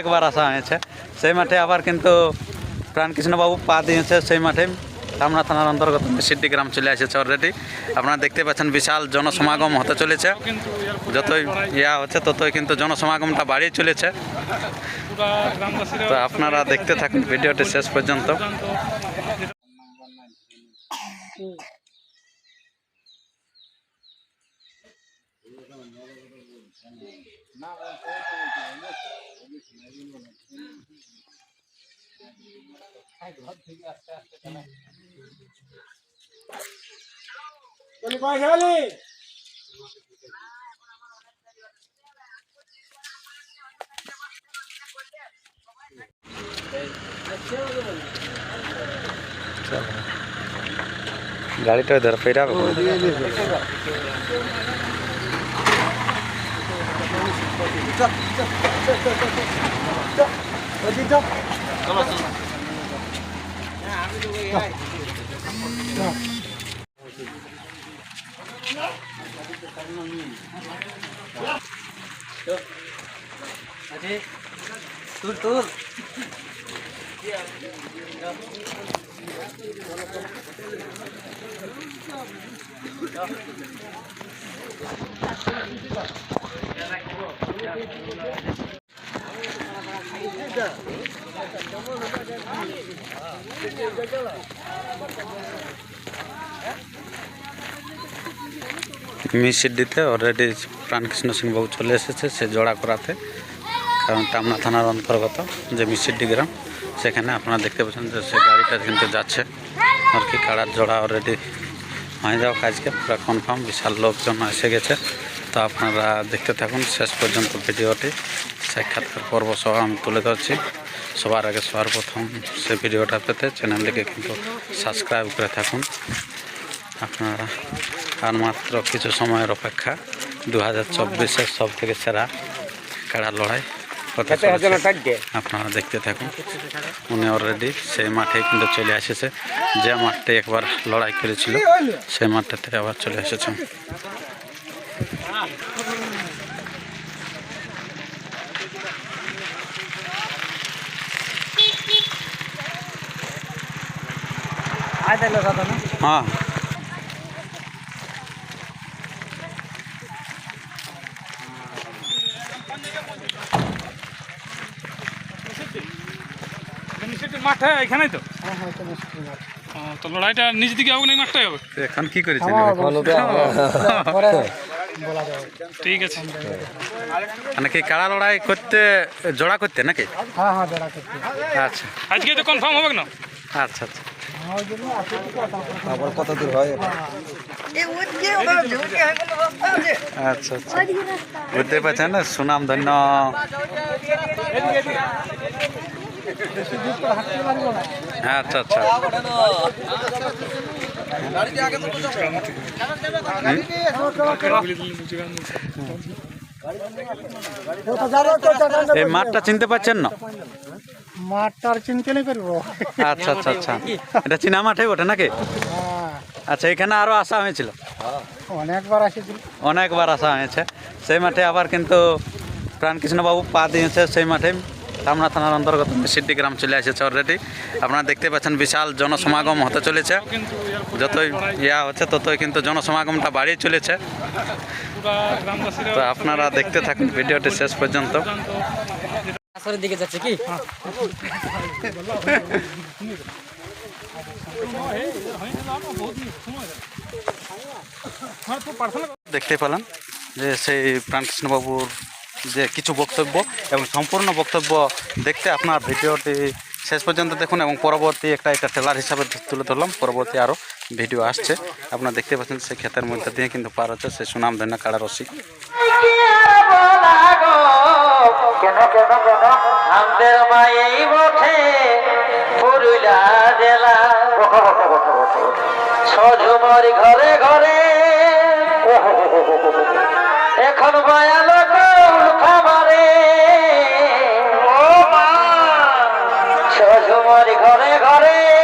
একবার আসা হয়েছে। সেই মাঠে আবার কিন্তু প্রাণকৃষ্ণবাবু পা দিয়েছে সেই মাঠে। কামনা থানার অন্তর্গত সিদ্ধি গ্রাম চলে এসেছে অলরেডি আপনারা দেখতে পাচ্ছেন বিশাল জনসমাগম হতে চলেছে। যতই ইয়া হচ্ছে, ততই কিন্তু জনসমাগমটা বাড়িয়ে চলেছে। তো আপনারা দেখতে থাকুন, ভিডিওটি শেষ পর্যন্ত। চলি কয় খেয়ালি गाड़ी तो इधर फेरा 자, 자, 자, 자, 자, 자, 어디 자? 잡았어. 야, 아무도 왜 야. 자. 아직 둘 둘. 야. মিসিডিতে অলরেডি প্রাণকৃষ্ণ সিংবাবু চলে এসেছে, সে জোড়া করাতে। কারণ টামনা থানার অন্তর্গত যে মিসিডি গ্রাম, সেখানে আপনারা দেখতে পাচ্ছেন যে সে গাড়িটা কিন্তু যাচ্ছে। আর কি কাড়ার জোড়া অলরেডি হয়ে যাও কাজকে পুরো কনফার্ম বিশাল লোকজন এসে গেছে। তো আপনারা দেখতে থাকুন, শেষ পর্যন্ত ভিডিওটি। সাক্ষাৎকার পর্ব সহ আমি তুলে ধরছি। সবার আগে সবার প্রথম সে ভিডিওটা পেতে চ্যানেলটিকে কিন্তু সাবস্ক্রাইব করে থাকুন। আপনারা আর মাত্র কিছু সময়ের অপেক্ষা দু হাজার চব্বিশের সব থেকে সেরা কাড়া লড়াই। আপনারা দেখতে থাকুন। উনি অলরেডি সেই মাঠে কিন্তু চলে এসেছে। যে মাঠে একবার লড়াই করেছিল সেই মাঠটাতে আবার চলে এসেছে। হ্যাঁ। মাঠে এখানেই তো? তো লড়াইটা নিজ দিকে হবে না এই মাঠটাই হবে? এখন কি ঠিক আছে। মানে কি কাড়া লড়াই করতে জোড়া করতে নাকি? হ্যাঁ হ্যাঁ আচ্ছা। আজকে তো কনফার্ম হবে না? আচ্ছা আচ্ছা। আচ্ছা আচ্ছা। বুঝতে পারছেন? না সুনাম ধন্য। আচ্ছা আচ্ছা। এই মাঠটা চিনতে পারছেন না? মাঠটার চিনতে নেই পারব। আচ্ছা আচ্ছা আচ্ছা। এটা চীনা মাঠে বটে নাকি? হ্যাঁ। আচ্ছা এখানে আরও আসা হয়েছিল? অনেকবার এসেছিল অনেকবার আসা হয়েছে। সেই মাঠে আবার কিন্তু প্রাণকৃষ্ণবাবু পা দিয়েছে সেই মাঠে কামনা থানার অন্তর্গত সিদ্ধি গ্রাম চলে এসেছে অলরেডি আপনারা দেখতে পাচ্ছেন বিশাল জনসমাগম হতে চলেছে। যতই ইয়া হচ্ছে ততই কিন্তু জনসমাগমটা বাড়িয়ে চলেছে। তো আপনারা দেখতে থাকুন ভিডিওটি শেষ পর্যন্ত। দিকে যাচ্ছে কি? দেখতে পেলাম যে সেই প্রাণকৃষ্ণবাবুর যে কিছু বক্তব্য এবং সম্পূর্ণ বক্তব্য দেখতে আপনার ভিডিওটি শেষ পর্যন্ত দেখুন এবং পরবর্তী একটা এটা ট্রেলার হিসাবে তুলে ধরলাম। পরবর্তী আরও ভিডিও আসছে। আপনারা দেখতে পাচ্ছেন সেই ক্ষেতের মধ্যে দিয়ে কিন্তু পার হচ্ছে সে সুনাম ধন্য কাড়া ঘরে ঘরে সঝুমর ঘরে ঘরে